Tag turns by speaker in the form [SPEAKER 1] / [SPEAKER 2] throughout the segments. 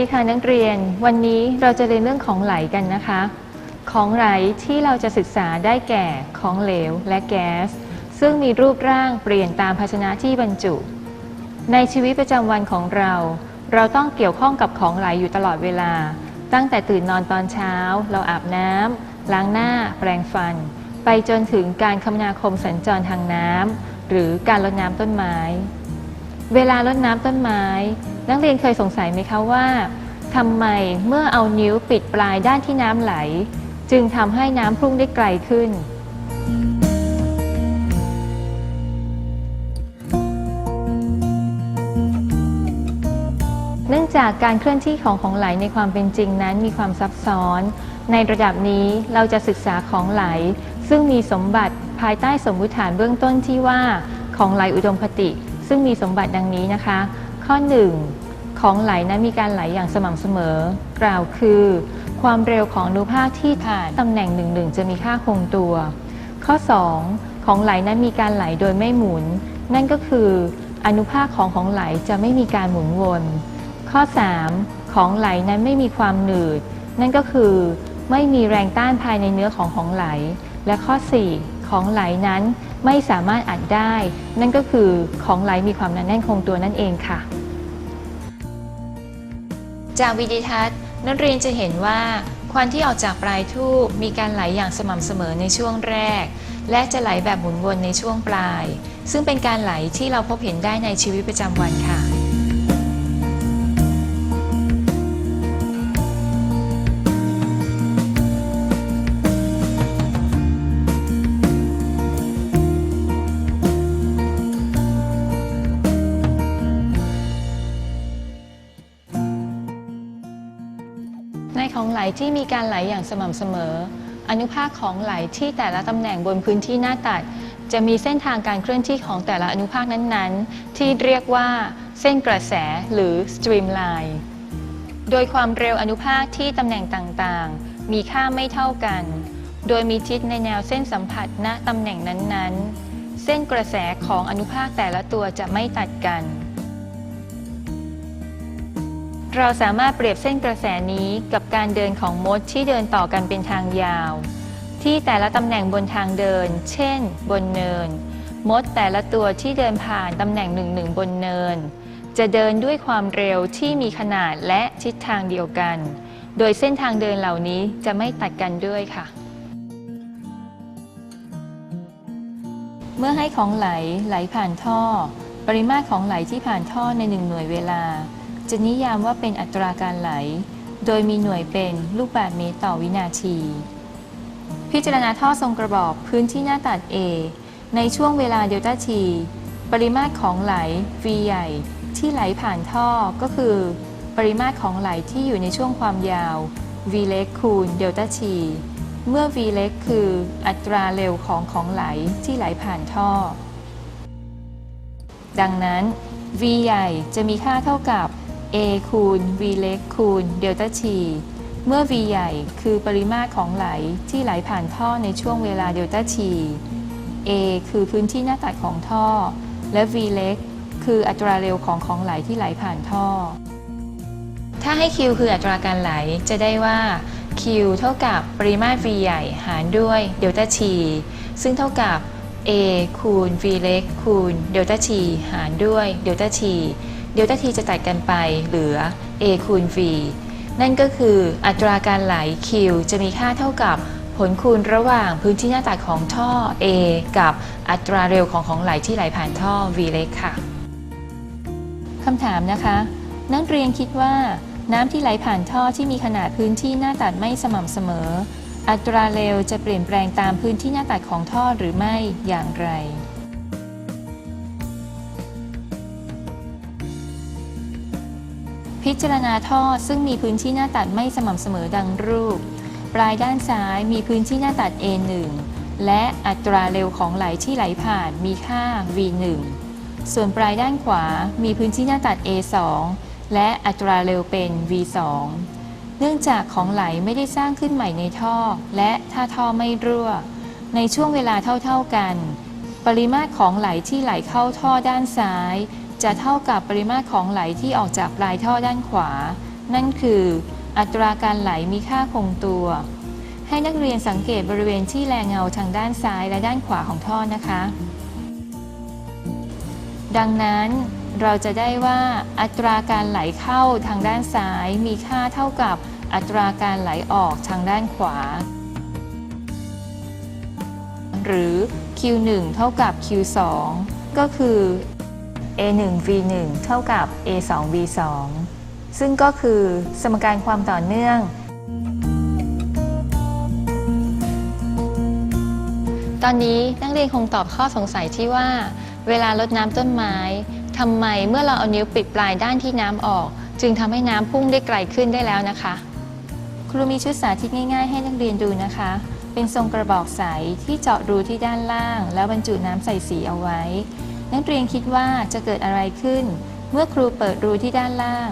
[SPEAKER 1] วัสดีค่ะนักเรียน วันนี้เราจะเรียนเรื่องของไหลกันนะคะ ของไหลที่เราจะศึกษาได้แก่ของเหลวและแก๊ส ซึ่งมีรูปร่างเปลี่ยนตามภาชนะที่บรรจุ ในชีวิตประจำวันของเรา เราต้องเกี่ยวข้องกับของไหลอยู่ตลอดเวลา ตั้งแต่ตื่นนอนตอนเช้า เราอาบน้ำล้างหน้า แปรงฟัน ไปจนถึงการคมนาคมสัญจรทางน้ำหรือการรดน้ำต้นไม้ เวลารดน้ำต้นไม้ นักเรียนเคยสงสัยไหมคะว่าทำไมเมื่อเอานิ้วปิดปลายด้านที่น้ำไหล จึงทำให้น้ำพุ่งได้ไกลขึ้น เนื่องจากการเคลื่อนที่ของของไหลในความเป็นจริงนั้นมีความซับซ้อน ในระดับนี้เราจะศึกษาของไหล ซึ่งมีสมบัติภายใต้สมมุติฐานเบื้องต้นที่ว่าของไหลอุดมคติ ซึ่งมีสมบัติดังนี้นะคะ ข้อ 1 ของไหลนั้นมีการไหลอย่างสม่ำเสมอ กล่าวคือ ความเร็วของอนุภาคที่ผ่านตำแหน่งหนึ่งๆจะมีค่าคงตัว ข้อ 2 ของไหลนั้นมีการไหลโดยไม่หมุน นั่นก็คือ อนุภาคของของไหลจะไม่มีการหมุนวน ข้อ 3 ของไหลนั้นไม่มีความหนืด นั่นก็คือ ไม่มีแรงต้านภายในเนื้อของของไหล และข้อ 4 ของไหลนั้นไม่สามารถอัดได้ นั่นก็คือของไหลมีความหนาแน่นคงตัวนั่นเองค่ะ จากวิดีทัศน์นักเรียนจะเห็นว่าควันที่ออกจากปลายทูบมีการไหลอย่างสม่ำเสมอในช่วงแรก และจะไหลแบบหมุนวนในช่วงปลาย ซึ่งเป็นการไหลที่เราพบเห็นได้ในชีวิตประจำวันค่ะ ไหลที่มีการไหลอย่างสม่ำเสมอ อนุภาคของไหลที่แต่ละตำแหน่งบนพื้นที่หน้าตัด จะมีเส้นทางการเคลื่อนที่ของแต่ละอนุภาคนั้นๆ ที่เรียกว่าเส้นกระแสหรือ streamline โดยความเร็วอนุภาคที่ตำแหน่งต่างๆ มีค่าไม่เท่ากัน โดยมีทิศในแนวเส้นสัมผัสณตำแหน่งนั้นๆ เส้นกระแสของอนุภาคแต่ละตัวจะไม่ตัดกัน เราสามารถเปรียบเส้นกระแสนี้กับการเดินของมดที่เดินต่อกันเป็นทางยาว ที่แต่ละตำแหน่งบนทางเดิน เช่น บนเนิน มดแต่ละตัวที่เดินผ่านตำแหน่งหนึ่งหนึ่งบนเนิน จะเดินด้วยความเร็วที่มีขนาดและทิศทางเดียวกัน โดยเส้นทางเดินเหล่านี้จะไม่ตัดกันด้วยค่ะ เมื่อให้ของไหลไหลผ่านท่อ ปริมาตรของไหลที่ผ่านท่อในหนึ่งหน่วยเวลา จะนิยามว่าเป็นอัตราการไหล โดยมีหน่วยเป็นลูกบาศก์เมตรต่อวินาที พิจารณาท่อทรงกระบอกพื้นที่หน้าตัด A ในช่วงเวลาเดลต้าทีปริมาตรของไหล V ใหญ่ที่ไหลผ่านท่อก็คือ ปริมาตรของไหลที่อยู่ในช่วงความยาว V เล็กคูณเดลต้าทีเมื่อ V เล็กคืออัตราเร็วของของไหลที่ไหลผ่านท่อ ดังนั้น V ใหญ่จะมีค่าเท่ากับ A คูณ V เล็กคูณเดลต้าทีเมื่อ V ใหญ่คือปริมาตรของไหลที่ไหลผ่านท่อในช่วงเวลาเดลต้าที A คือพื้นที่หน้าตัดของท่อ และ V เล็กคืออัตราเร็วของของไหลที่ไหลผ่านท่อ ถ้าให้ Q คืออัตราการไหลจะได้ว่า Q เท่ากับปริมาตร V ใหญ่หารด้วยเดลต้าทีซึ่งเท่ากับ A คูณ V เล็กคูณเดลต้าทีหารด้วยเดลต้าที เดลต้าทีจะตัดกันไปเหลือ A คูณ V นั่นก็คืออัตราการไหล Q จะมีค่าเท่ากับผลคูณระหว่างพื้นที่หน้าตัดของท่อ A กับอัตราเร็วของของไหลที่ไหลผ่านท่อ V เล็กค่ะคำถามนะคะ นักเรียนคิดว่าน้ำที่ไหลผ่านท่อที่มีขนาดพื้นที่หน้าตัดไม่สม่ำเสมอ อัตราเร็วจะเปลี่ยนแปลงตามพื้นที่หน้าตัดของท่อหรือไม่อย่างไร พิจารณาท่อซึ่งมีพื้นที่หน้าตัดไม่สม่ำเสมอดังรูป ปลายด้านซ้ายมีพื้นที่หน้าตัด A1 และอัตราเร็วของไหลที่ไหลผ่านมีค่า V1 ส่วนปลายด้านขวามีพื้นที่หน้าตัด A2 และอัตราเร็วเป็น V2 เนื่องจากของไหลไม่ได้สร้างขึ้นใหม่ในท่อ และถ้าท่อไม่รั่ว ในช่วงเวลาเท่าๆกัน ปริมาตรของไหลที่ไหลเข้าท่อด้านซ้าย จะเท่ากับปริมาตรของไหลที่ออกจากปลายท่อด้านขวา นั่นคืออัตราการไหลมีค่าคงตัว ให้นักเรียนสังเกตบริเวณที่แลเงาทางด้านซ้ายและด้านขวาของท่อนะคะ ดังนั้นเราจะได้ว่าอัตราการไหลเข้าทางด้านซ้าย มีค่าเท่ากับอัตราการไหลออกทางด้านขวา หรือ Q1 เท่ากับ Q2 ก็คือ A1 V1 เท่ากับ A2 V2 ซึ่งก็คือสมการความต่อเนื่อง ตอนนี้นักเรียนคงตอบข้อสงสัยที่ว่า เวลารดน้ำต้นไม้ทำไมเมื่อเราเอานิ้วปิดปลายด้านที่น้ำออก จึงทำให้น้ำพุ่งได้ไกลขึ้นได้แล้วนะคะ ครูมีชุดสาธิตง่าย ๆ ให้นักเรียนดูนะคะ เป็นทรงกระบอกใสที่เจาะรูที่ด้านล่าง แล้วบรรจุน้ำใส่สีเอาไว้ นักเรียนคิดว่าจะเกิดอะไรขึ้น เมื่อครูเปิดรูที่ด้านล่าง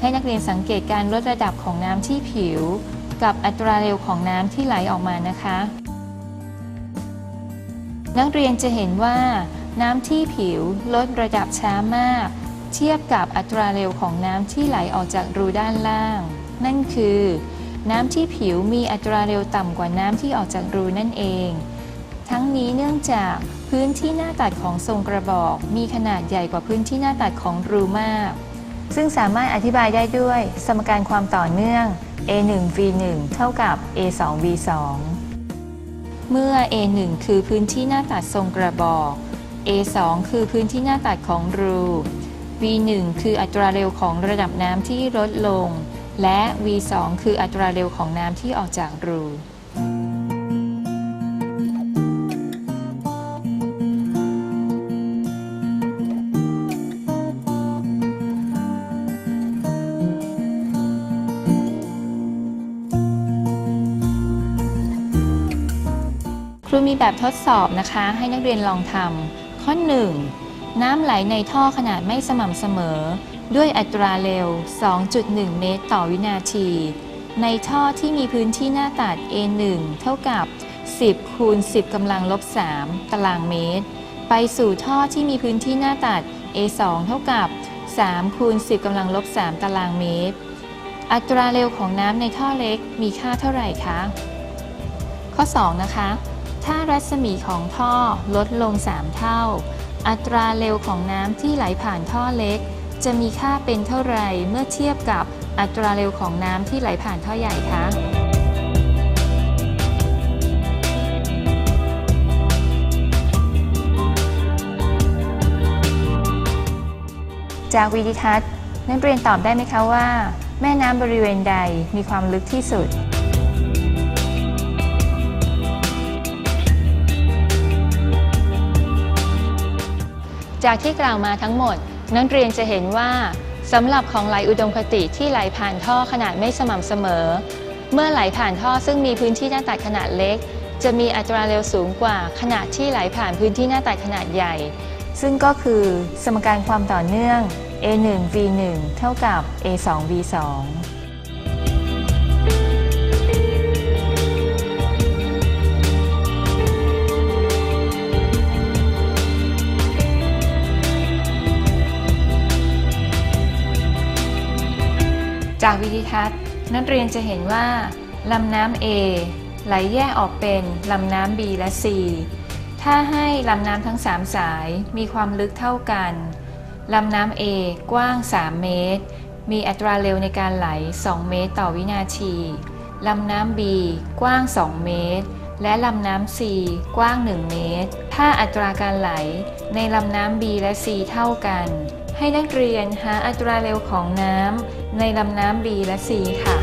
[SPEAKER 1] ให้นักเรียนสังเกตการลดระดับของน้ำที่ผิว กับอัตราเร็วของน้ำที่ไหลออกมานะคะ นักเรียนจะเห็นว่า น้ำที่ผิวลดระดับช้ามาก เทียบกับอัตราเร็วของน้ำที่ไหลออกจากรูด้านล่าง นั่นคือ น้ำที่ผิวมีอัตราเร็วต่ำกว่าน้ำที่ออกจากรูนั่นเอง ทั้งนี้เนื่องจาก พื้นที่หน้าตัดของทรงกระบอก มีขนาดใหญ่กว่าพื้นที่หน้าตัดของรูมาก ซึ่งสามารถอธิบายได้ด้วย สมการความต่อเนื่อง a1 v1 เท่ากับ a2 v2 เมื่อ A1 คือพื้นที่หน้าตัดทรงกระบอก A2 คือพื้นที่หน้าตัดของรู V1 คืออัตราเร็วของระดับน้ำที่ลดลง และ V2 คืออัตราเร็วของน้ำที่ออกจากรู ครูมีแบบทดสอบนะคะ ให้นักเรียนลองทำข้อ 1. น้ำไหลในท่อขนาดไม่สม่ำเสมอ ด้วยอัตราเร็ว 2.1 เมตรต่อวินาที ในท่อที่มีพื้นที่หน้าตัด A1 เท่ากับ 10 คูณ 10กำลังลบ 3 ตารางเมตร ไปสู่ท่อที่มีพื้นที่หน้าตัด A2 เท่ากับ 3 คูณ 10กำลังลบ 3 ตารางเมตร อัตราเร็วของน้ำในท่อเล็กมีค่าเท่าไหร่คะ ข้อ 2 นะคะ ถ้ารัศมีของท่อลดลง 3 เท่า อัตราเร็วของน้ำที่ไหลผ่านท่อเล็ก จะมีค่าเป็นเท่าไหร่เมื่อเทียบกับอัตราเร็วของน้ำที่ไหลผ่านท่อใหญ่คะจากวิดีทัศน์นักเรียนตอบได้ไหมคะว่า แม่น้ำบริเวณใดมีความลึกที่สุด จากที่กล่าวมาทั้งหมด นักเรียนจะเห็นว่าสำหรับของไหลอุดมคติที่ไหลผ่านท่อขนาดไม่สม่ำเสมอ เมื่อไหลผ่านท่อซึ่งมีพื้นที่หน้าตัดขนาดเล็ก จะมีอัตราเร็วสูงกว่าขณะที่ไหลผ่านพื้นที่หน้าตัดขนาดใหญ่ ซึ่งก็คือสมการความต่อเนื่อง a1 v1 เท่ากับ a2 v2 จากวิดีทัศน์ นักเรียนจะเห็นว่าลำน้ำ A ไหลแยกออกเป็นลำน้ำ B และ C ถ้าให้ลำน้ำทั้ง 3 สายมีความลึกเท่ากัน ลำน้ำ A กว้าง 3 เมตร มีอัตราเร็วในการไหล 2 เมตรต่อวินาที ลำน้ำ B กว้าง 2 เมตร และลำน้ำ C กว้าง 1 เมตร ถ้าอัตราการไหลในลำน้ำ B และ C เท่ากัน ให้นักเรียนหาอัตราเร็วของน้ำในลำน้ำ B และ C ค่ะ